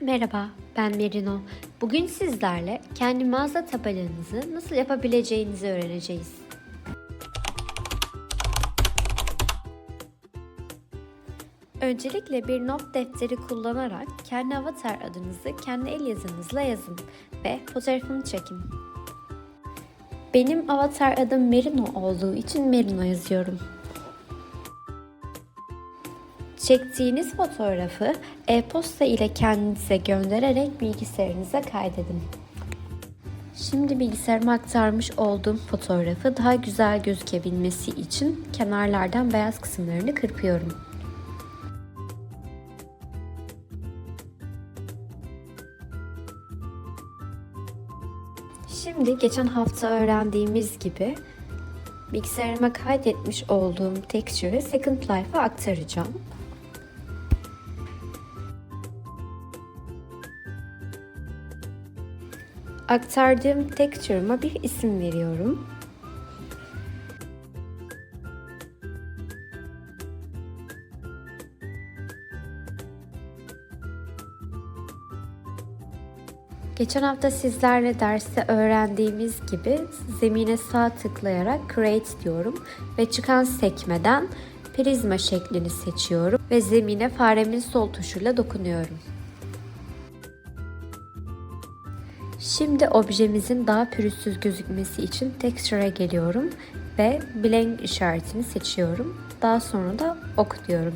Merhaba, ben Merino. Bugün sizlerle kendi mağaza tabelanızı nasıl yapabileceğinizi öğreneceğiz. Öncelikle bir not defteri kullanarak kendi avatar adınızı kendi el yazınızla yazın ve fotoğrafını çekin. Benim avatar adım Merino olduğu için Merino yazıyorum. Çektiğiniz fotoğrafı e-posta ile kendinize göndererek bilgisayarınıza kaydedin. Şimdi bilgisayarıma aktarmış olduğum fotoğrafı daha güzel gözükebilmesi için kenarlardan beyaz kısımlarını kırpıyorum. Şimdi geçen hafta öğrendiğimiz gibi bilgisayarıma kaydetmiş olduğum texture'ı Second Life'a aktaracağım. Aktardığım texture'ıma bir isim veriyorum. Geçen hafta sizlerle derste öğrendiğimiz gibi zemine sağ tıklayarak create diyorum ve çıkan sekmeden prizma şeklini seçiyorum ve zemine faremin sol tuşuyla dokunuyorum. Şimdi objemizin daha pürüzsüz gözükmesi için texture'a geliyorum ve blank işaretini seçiyorum. Daha sonra da ok diyorum.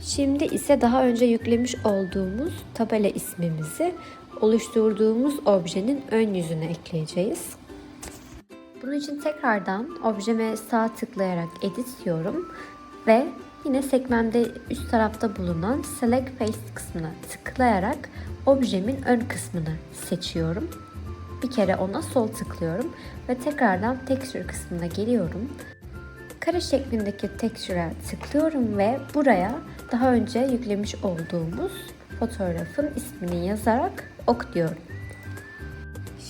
Şimdi ise daha önce yüklemiş olduğumuz tabela ismimizi oluşturduğumuz objenin ön yüzüne ekleyeceğiz. Bunun için tekrardan objeme sağ tıklayarak edit diyorum ve yine sekmemde üst tarafta bulunan select face kısmına tıklayarak objemin ön kısmını seçiyorum. Bir kere ona sol tıklıyorum ve tekrardan texture kısmına geliyorum. Kare şeklindeki texture'a tıklıyorum ve buraya daha önce yüklemiş olduğumuz fotoğrafın ismini yazarak ok diyorum.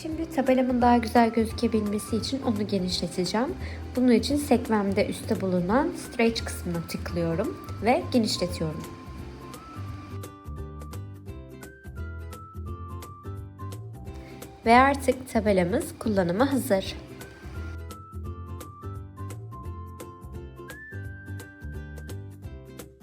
Şimdi tabelamın daha güzel gözükebilmesi için onu genişleteceğim. Bunun için sekmemde üstte bulunan stretch kısmına tıklıyorum ve genişletiyorum. Ve artık tabelamız kullanıma hazır.